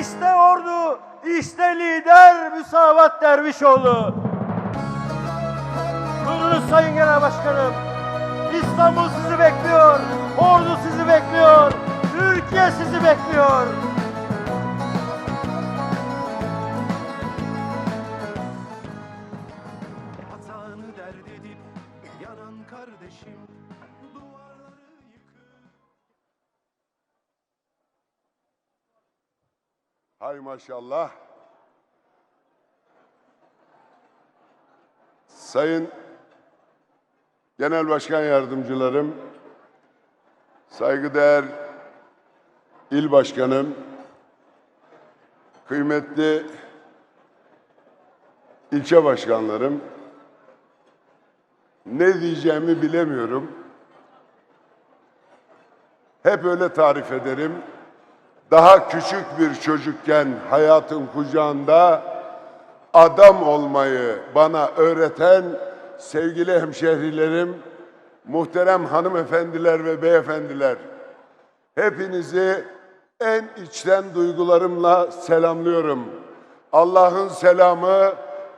İşte ordu, işte lider Müsavat Dervişoğlu. Buyurunuz Sayın Genel Başkanım. İstanbul sizi bekliyor, ordu sizi bekliyor, Türkiye sizi bekliyor. Hay maşallah. Sayın Genel Başkan Yardımcılarım, saygıdeğer İl Başkanım, kıymetli ilçe başkanlarım, ne diyeceğimi bilemiyorum. Hep öyle tarif ederim daha küçük bir çocukken hayatın kucağında adam olmayı bana öğreten sevgili hemşehrilerim, muhterem hanımefendiler ve beyefendiler, hepinizi en içten duygularımla selamlıyorum. Allah'ın selamı,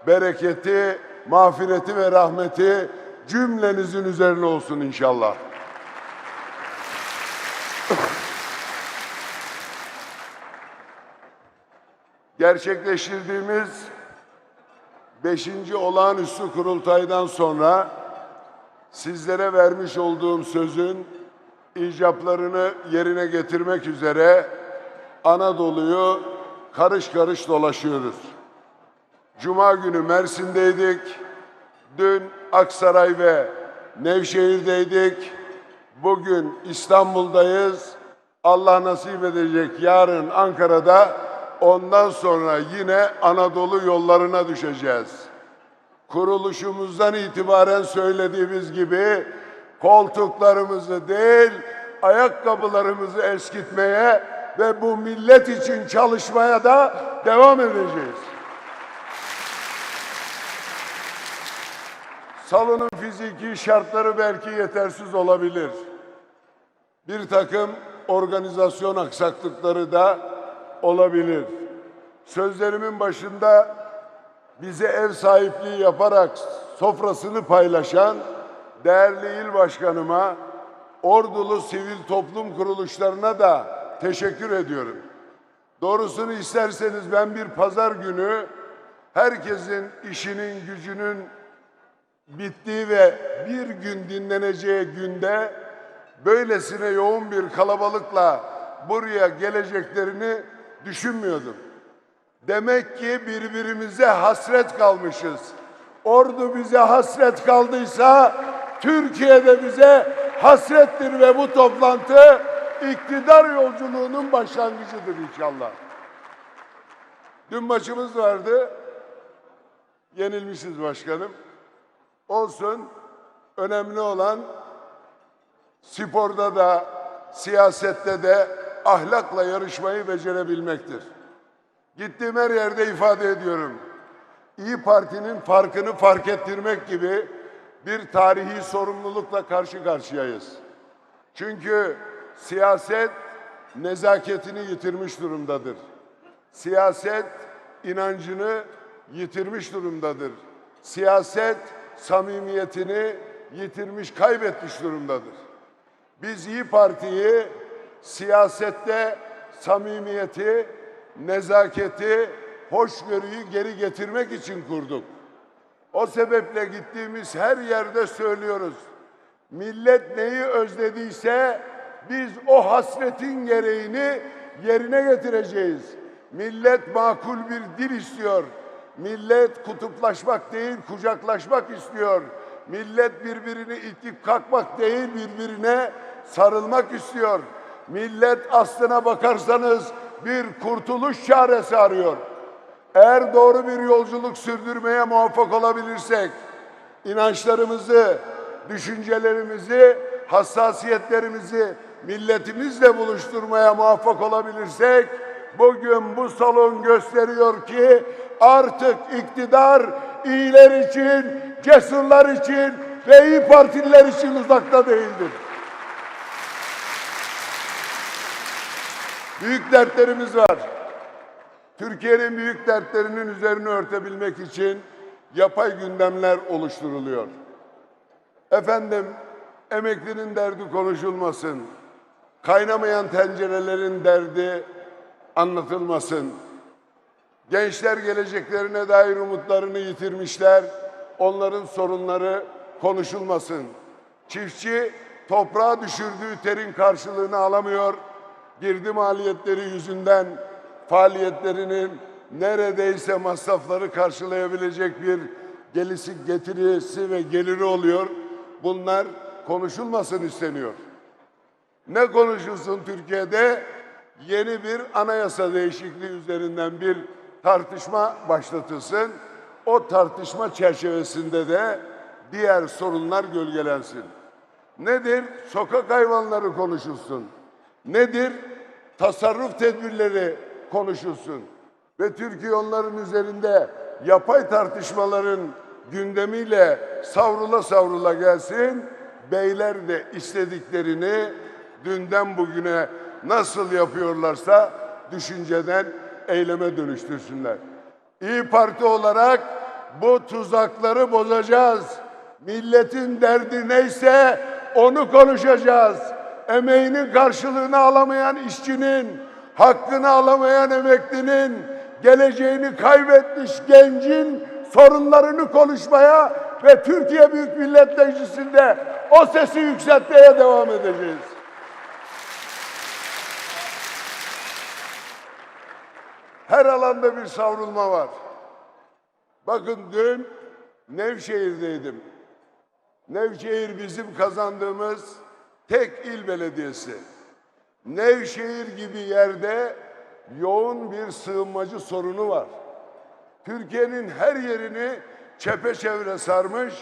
bereketi, mağfireti ve rahmeti cümlenizin üzerine olsun inşallah. Gerçekleştirdiğimiz 5. olağanüstü kurultaydan sonra sizlere vermiş olduğum sözün icaplarını yerine getirmek üzere Anadolu'yu karış karış dolaşıyoruz. Cuma günü Mersin'deydik. Dün Aksaray ve Nevşehir'deydik. Bugün İstanbul'dayız. Allah nasip edecek yarın Ankara'da ondan sonra yine Anadolu yollarına düşeceğiz. Kuruluşumuzdan itibaren söylediğimiz gibi koltuklarımızı değil ayakkabılarımızı eskitmeye ve bu millet için çalışmaya da devam edeceğiz. Salonun fiziki şartları belki yetersiz olabilir. Bir takım organizasyon aksaklıkları da olabilir. Sözlerimin başında bize ev sahipliği yaparak sofrasını paylaşan değerli il başkanıma, ordulu sivil toplum kuruluşlarına da teşekkür ediyorum. Doğrusunu isterseniz ben bir pazar günü herkesin işinin gücünün bittiği ve bir gün dinleneceği günde böylesine yoğun bir kalabalıkla buraya geleceklerini düşünmüyordum. Demek ki birbirimize hasret kalmışız. Ordu bize hasret kaldıysa Türkiye'de bize hasrettir ve bu toplantı iktidar yolculuğunun başlangıcıdır inşallah. Dün maçımız vardı. Yenilmişiz başkanım. Olsun. Önemli olan sporda da siyasette de ahlakla yarışmayı becerebilmektir. Gittiğim her yerde ifade ediyorum. İyi Parti'nin farkını fark ettirmek gibi bir tarihi sorumlulukla karşı karşıyayız. Çünkü siyaset nezaketini yitirmiş durumdadır. Siyaset inancını yitirmiş durumdadır. Siyaset samimiyetini yitirmiş, kaybetmiş durumdadır. Biz İyi Parti'yi siyasette samimiyeti, nezaketi, hoşgörüyü geri getirmek için kurduk. O sebeple gittiğimiz her yerde söylüyoruz. Millet neyi özlediyse biz o hasretin gereğini yerine getireceğiz. Millet makul bir dil istiyor. Millet kutuplaşmak değil, kucaklaşmak istiyor. Millet birbirini itip kalkmak değil, birbirine sarılmak istiyor. Millet aslına bakarsanız bir kurtuluş çaresi arıyor. Eğer doğru bir yolculuk sürdürmeye muvaffak olabilirsek, inançlarımızı, düşüncelerimizi, hassasiyetlerimizi milletimizle buluşturmaya muvaffak olabilirsek, bugün bu salon gösteriyor ki artık iktidar iyiler için, cesurlar için ve iyi partililer için uzakta değildir. Büyük dertlerimiz var. Türkiye'nin büyük dertlerinin üzerini örtebilmek için yapay gündemler oluşturuluyor. Efendim, emeklinin derdi konuşulmasın. Kaynamayan tencerelerin derdi anlatılmasın. Gençler geleceklerine dair umutlarını yitirmişler. Onların sorunları konuşulmasın. Çiftçi toprağa düşürdüğü terin karşılığını alamıyor. Girdi maliyetleri yüzünden faaliyetlerinin neredeyse masrafları karşılayabilecek bir gelisi getirisi ve geliri oluyor. Bunlar konuşulmasın isteniyor. Ne konuşulsun Türkiye'de? Yeni bir anayasa değişikliği üzerinden bir tartışma başlatılsın. O tartışma çerçevesinde de diğer sorunlar gölgelensin. Nedir? Sokak hayvanları konuşulsun. Nedir? Tasarruf tedbirleri konuşulsun. Ve Türkiye onların üzerinde yapay tartışmaların gündemiyle savrula savrula gelsin. Beyler de istediklerini dünden bugüne nasıl yapıyorlarsa düşünceden eyleme dönüştürsünler. İyi Parti olarak bu tuzakları bozacağız. Milletin derdi neyse onu konuşacağız. Emeğinin karşılığını alamayan işçinin, hakkını alamayan emeklinin, geleceğini kaybetmiş gencin sorunlarını konuşmaya ve Türkiye Büyük Millet Meclisi'nde o sesi yükseltmeye devam edeceğiz. Her alanda bir savrulma var. Bakın dün Nevşehir'deydim. Nevşehir bizim kazandığımız tek il belediyesi. Nevşehir gibi yerde yoğun bir sığınmacı sorunu var. Türkiye'nin her yerini çepeçevre sarmış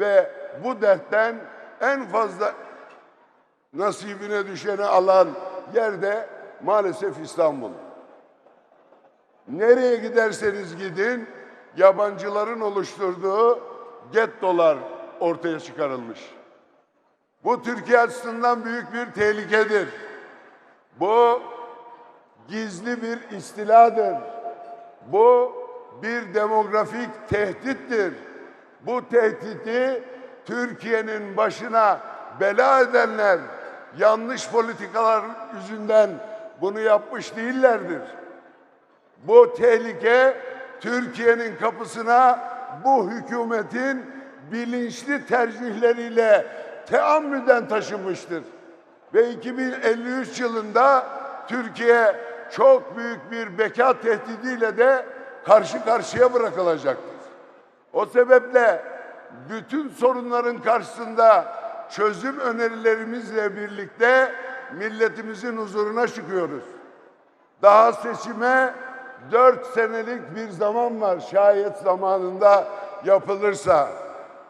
ve bu dertten en fazla nasibine düşeni alan yerde maalesef İstanbul. Nereye giderseniz gidin yabancıların oluşturduğu gettolar ortaya çıkarılmış. Bu Türkiye açısından büyük bir tehlikedir. Bu gizli bir istiladır. Bu bir demografik tehdittir. Bu tehdidi Türkiye'nin başına bela edenler yanlış politikalar yüzünden bunu yapmış değillerdir. Bu tehlike Türkiye'nin kapısına bu hükümetin bilinçli tercihleriyle teammüden taşınmıştır. Ve 2053 yılında Türkiye çok büyük bir beka tehdidiyle de karşı karşıya bırakılacaktır. O sebeple bütün sorunların karşısında çözüm önerilerimizle birlikte milletimizin huzuruna çıkıyoruz. Daha seçime dört senelik bir zaman var şayet zamanında yapılırsa.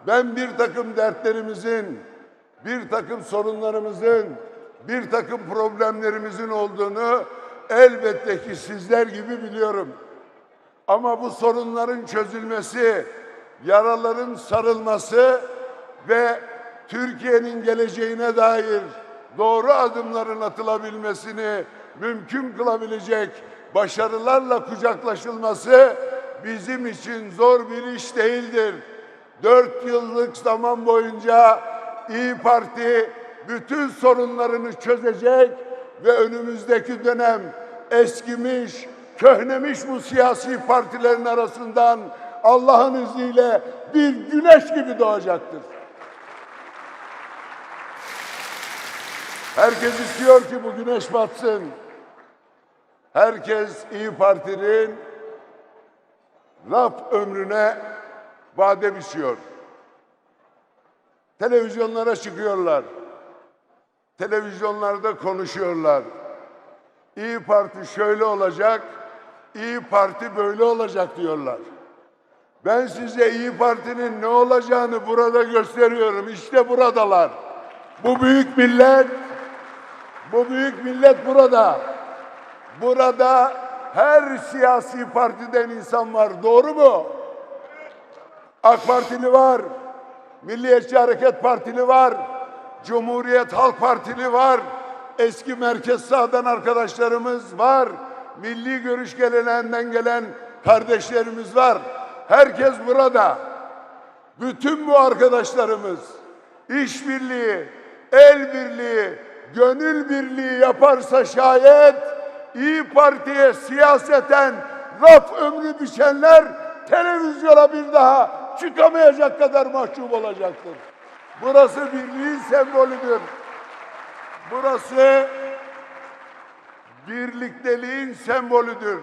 Ben bir takım dertlerimizin, bir takım sorunlarımızın, bir takım problemlerimizin olduğunu elbette ki sizler gibi biliyorum. Ama bu sorunların çözülmesi, yaraların sarılması ve Türkiye'nin geleceğine dair doğru adımların atılabilmesini mümkün kılabilecek başarılarla kucaklaşılması bizim için zor bir iş değildir. Dört yıllık zaman boyunca İyi Parti bütün sorunlarını çözecek ve önümüzdeki dönem eskimiş, köhnemiş bu siyasi partilerin arasından Allah'ın izniyle bir güneş gibi doğacaktır. Herkes istiyor ki bu güneş batsın. Herkes İyi Parti'nin raf ömrüne vade biçiyor. Televizyonlara çıkıyorlar. Televizyonlarda konuşuyorlar. İyi Parti şöyle olacak, İyi Parti böyle olacak diyorlar. Ben size İyi Parti'nin ne olacağını burada gösteriyorum. İşte buradalar. Bu büyük millet, bu büyük millet burada. Burada her siyasi partiden insan var. Doğru mu? AK Partili var. Milliyetçi Hareket Partili var. Cumhuriyet Halk Partili var. Eski merkez sağdan arkadaşlarımız var. milli görüş geleneğinden gelen kardeşlerimiz var. Herkes burada. Bütün bu arkadaşlarımız işbirliği, el birliği, gönül birliği yaparsa şayet İyi Parti'ye siyaseten raf ömrü biçenler televizyona bir daha çıkamayacak kadar mahcup olacaktır. Burası birliğin sembolüdür. Burası birlikteliğin sembolüdür.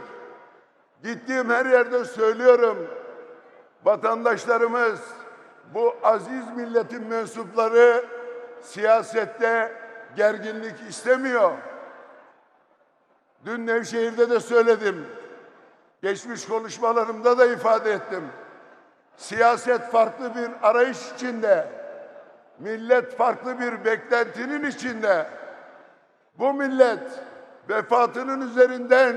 Gittiğim her yerde söylüyorum. Vatandaşlarımız, bu aziz milletin mensupları siyasette gerginlik istemiyor. Dün Nevşehir'de de söyledim. Geçmiş konuşmalarımda da ifade ettim. Siyaset farklı bir arayış içinde. Millet farklı bir beklentinin içinde. Bu millet vefatının üzerinden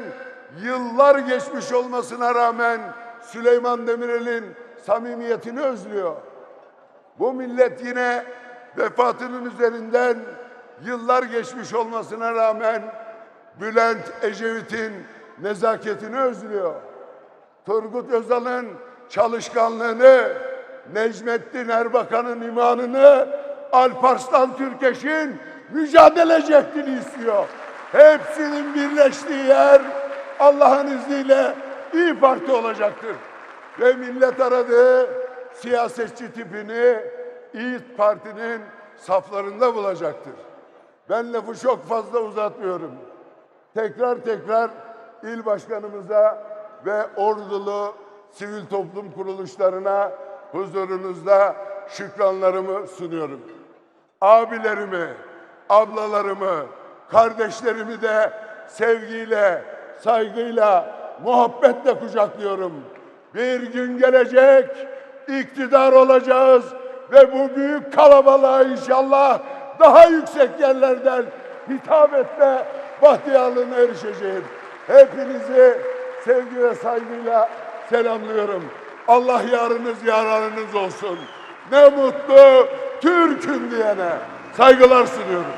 yıllar geçmiş olmasına rağmen Süleyman Demirel'in samimiyetini özlüyor. Bu millet yine vefatının üzerinden yıllar geçmiş olmasına rağmen Bülent Ecevit'in nezaketini özlüyor. Turgut Özal'ın çalışkanlığını, Necmettin Erbakan'ın imanını, Alparslan Türkeş'in mücadele cehdini istiyor. Hepsinin birleştiği yer Allah'ın izniyle İyi Parti olacaktır. Ve millet aradığı siyasetçi tipini İyi Parti'nin saflarında bulacaktır. Ben lafı çok fazla uzatmıyorum tekrar tekrar il başkanımıza ve ordulu sivil toplum kuruluşlarına huzurunuzda şükranlarımı sunuyorum. Abilerimi, ablalarımı, kardeşlerimi de sevgiyle, saygıyla, muhabbetle kucaklıyorum. Bir gün gelecek, iktidar olacağız ve bu büyük kalabalığa inşallah daha yüksek yerlerden hitap etme bahtiyarlığına erişeceğim. Hepinizi sevgi ve saygıyla selamlıyorum. Allah yarınız yararınız olsun. Ne mutlu Türk'üm diyene saygılar sunuyorum.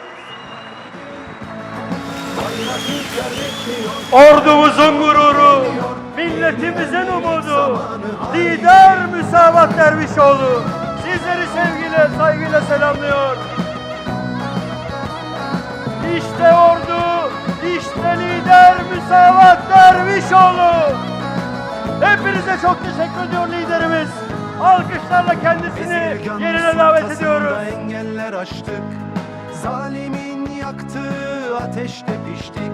Ordumuzun gururu, milletimizin umudu, lider Müsavat Dervişoğlu sizleri sevgiyle, saygıyla selamlıyor. İşte ordu, işte lider Müsavat Dervişoğlu. Hepinize çok teşekkür ediyor liderimiz. Alkışlarla kendisini yerine davet ediyoruz. engeller aştık Zalimin yaktığı ateşte piştik